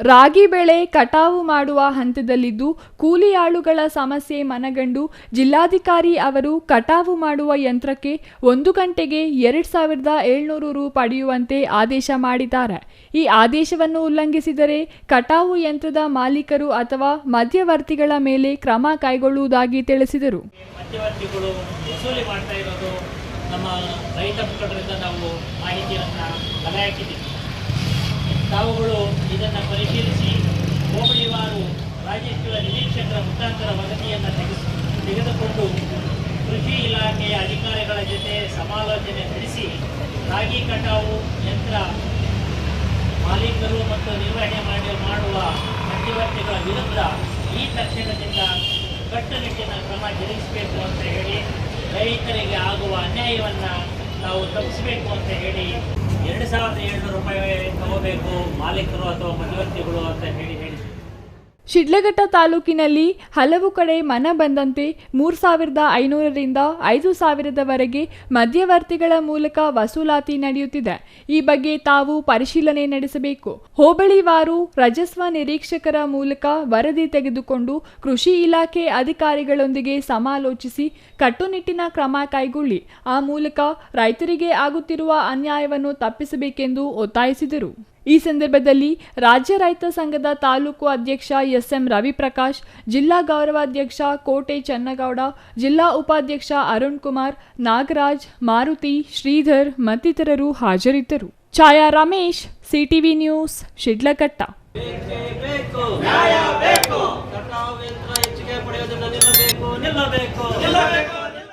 ರಾಗಿ ಬೆಳೆ ಕಟಾವು ಮಾಡುವ ಹಂತದಲ್ಲಿದ್ದು ಕೂಲಿಯಾಳುಗಳ ಸಮಸ್ಯೆ ಮನಗಂಡು ಜಿಲ್ಲಾಧಿಕಾರಿ ಅವರು ಕಟಾವು ಮಾಡುವ ಯಂತ್ರಕ್ಕೆ ಒಂದು ಗಂಟೆಗೆ ಎರಡು ಸಾವಿರದ ಏಳ್ನೂರು ರು ಪಡೆಯುವಂತೆ ಆದೇಶ ಮಾಡಿದ್ದಾರೆ. ಈ ಆದೇಶವನ್ನು ಉಲ್ಲಂಘಿಸಿದರೆ ಕಟಾವು ಯಂತ್ರದ ಮಾಲೀಕರು ಅಥವಾ ಮಧ್ಯವರ್ತಿಗಳ ಮೇಲೆ ಕ್ರಮ ಕೈಗೊಳ್ಳುವುದಾಗಿ ತಿಳಿಸಿದರು. ನಮ್ಮ ರೈತ ಮುಖಂಡರಿಂದ ನಾವು ಮಾಹಿತಿಯನ್ನು ಕಲೆ ಹಾಕಿದ್ದೀವಿ. ತಾವುಗಳು ಇದನ್ನು ಪರಿಶೀಲಿಸಿ ಹೋಬಳಿವಾರು ರಾಜಕೀಯ ನಿರೀಕ್ಷಕರ ಮುಖಾಂತರ ವರದಿಯನ್ನು ತೆಗೆ ತೆಗೆದುಕೊಂಡು ಕೃಷಿ ಇಲಾಖೆಯ ಅಧಿಕಾರಿಗಳ ಜೊತೆ ಸಮಾಲೋಚನೆ ನಡೆಸಿ ರಾಗಿ ಕಟಾವು ಯಂತ್ರ ಮಾಲೀಕರು ಮತ್ತು ನಿರ್ವಹಣೆ ಮಾಡಿ, ಮಾಡುವ ಮಧ್ಯವರ್ತಿಗಳ ವಿರುದ್ಧ ಈ ತಕ್ಷಣದಿಂದ ಕಟ್ಟುನಿಟ್ಟಿನ ಕ್ರಮ ಜರುಗಿಸಬೇಕು ಅಂತ ಹೇಳಿ ರೈತರಿಗೆ ಆಗುವ ಅನ್ಯಾಯವನ್ನು ನಾವು ತಪ್ಪಿಸಬೇಕು ಅಂತ ಹೇಳಿ ಎರಡು ಸಾವಿರದ ಏಳ್ನೂರು ರೂಪಾಯಿ ತಗೋಬೇಕು ಮಾಲೀಕರು ಅಥವಾ ಮಧ್ಯವರ್ತಿಗಳು ಅಂತ ಹೇಳಿ ಹೇಳಿದ್ರು. ಶಿಡ್ಲಘಟ್ಟ ತಾಲೂಕಿನಲ್ಲಿ ಹಲವು ಕಡೆ ಮನ ಬಂದಂತೆ ಮೂರು ಸಾವಿರದ ಐನೂರರಿಂದ ಐದು ಸಾವಿರದವರೆಗೆ ಮಧ್ಯವರ್ತಿಗಳ ಮೂಲಕ ವಸೂಲಾತಿ ನಡೆಯುತ್ತಿದೆ. ಈ ಬಗ್ಗೆ ತಾವು ಪರಿಶೀಲನೆ ನಡೆಸಬೇಕು. ಹೋಬಳಿವಾರು ರಜಸ್ವ ನಿರೀಕ್ಷಕರ ಮೂಲಕ ವರದಿ ತೆಗೆದುಕೊಂಡು ಕೃಷಿ ಇಲಾಖೆ ಅಧಿಕಾರಿಗಳೊಂದಿಗೆ ಸಮಾಲೋಚಿಸಿ ಕಟ್ಟುನಿಟ್ಟಿನ ಕ್ರಮ ಕೈಗೊಳ್ಳಿ. ಆ ಮೂಲಕ ರೈತರಿಗೆ ಆಗುತ್ತಿರುವ ಅನ್ಯಾಯವನ್ನು ತಪ್ಪಿಸಬೇಕೆಂದು ಒತ್ತಾಯಿಸಿದರು. ಈ ಸಂದರ್ಭದಲ್ಲಿ ರಾಜ್ಯ ರೈತ ಸಂಘದ ತಾಲೂಕು ಅಧ್ಯಕ್ಷ ಎಸ್ಎಂ ರವಿಪ್ರಕಾಶ್, ಜಿಲ್ಲಾ ಗೌರವಾಧ್ಯಕ್ಷ ಕೋಟೆ ಚನ್ನಗೌಡ, ಜಿಲ್ಲಾ ಉಪಾಧ್ಯಕ್ಷ ಅರುಣ್ ಕುಮಾರ್, ನಾಗರಾಜ್, ಮಾರುತಿ, ಶ್ರೀಧರ್ ಮತ್ತಿತರರು ಹಾಜರಿದ್ದರು. Chaya Ramesh, CTV news, Sidlaghatta.